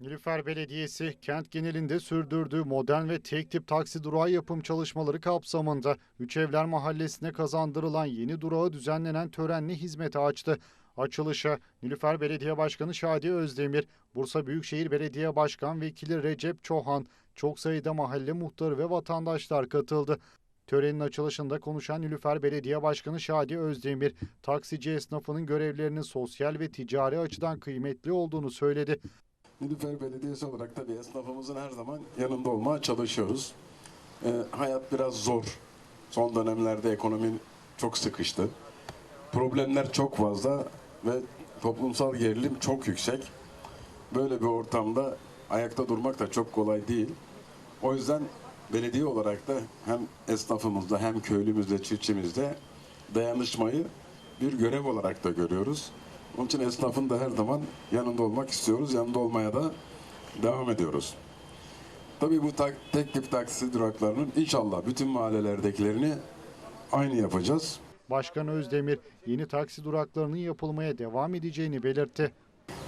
Nilüfer Belediyesi kent genelinde sürdürdüğü modern ve tek tip taksi durağı yapım çalışmaları kapsamında Üçevler Mahallesi'ne kazandırılan yeni durağı düzenlenen törenle hizmete açtı. Açılışa Nilüfer Belediye Başkanı Şadi Özdemir, Bursa Büyükşehir Belediye Başkan Vekili Recep Çohan, çok sayıda mahalle muhtarı ve vatandaşlar katıldı. Törenin açılışında konuşan Nilüfer Belediye Başkanı Şadi Özdemir, taksici esnafının görevlerinin sosyal ve ticari açıdan kıymetli olduğunu söyledi. Nilüfer Belediyesi olarak tabii esnafımızın her zaman yanında olmaya çalışıyoruz. Ee, hayat biraz zor. Son dönemlerde ekonomi çok sıkıştı. Problemler çok fazla ve toplumsal gerilim çok yüksek. Böyle bir ortamda ayakta durmak da çok kolay değil. O yüzden belediye olarak da hem esnafımızda hem köylümüzde, çiftçimizde dayanışmayı bir görev olarak da görüyoruz. Onun için esnafın da her zaman yanında olmak istiyoruz. Yanında olmaya da devam ediyoruz. Tabii bu tak, tek tip taksi duraklarının inşallah bütün mahallelerdekilerini aynı yapacağız. Başkan Özdemir yeni taksi duraklarının yapılmaya devam edeceğini belirtti.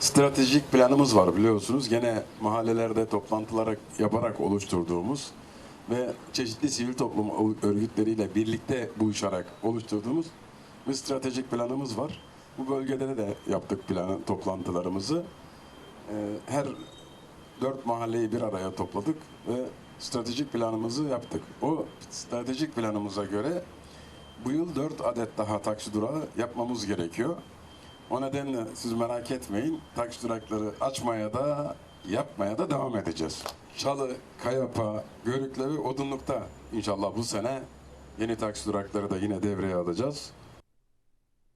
Stratejik planımız var biliyorsunuz. Gene mahallelerde toplantılar yaparak oluşturduğumuz ve çeşitli sivil toplum örgütleriyle birlikte buluşarak oluşturduğumuz bir stratejik planımız var. Bu bölgede de yaptık plan toplantılarımızı. Ee, Her dört mahalleyi bir araya topladık ve stratejik planımızı yaptık. O stratejik planımıza göre bu yıl dört adet daha taksi durağı yapmamız gerekiyor. O nedenle siz merak etmeyin. Taksi durakları açmaya da yapmaya da devam edeceğiz. Çalı, Kayapa, Görükle ve Odunluk'ta inşallah bu sene yeni taksi durakları da yine devreye alacağız.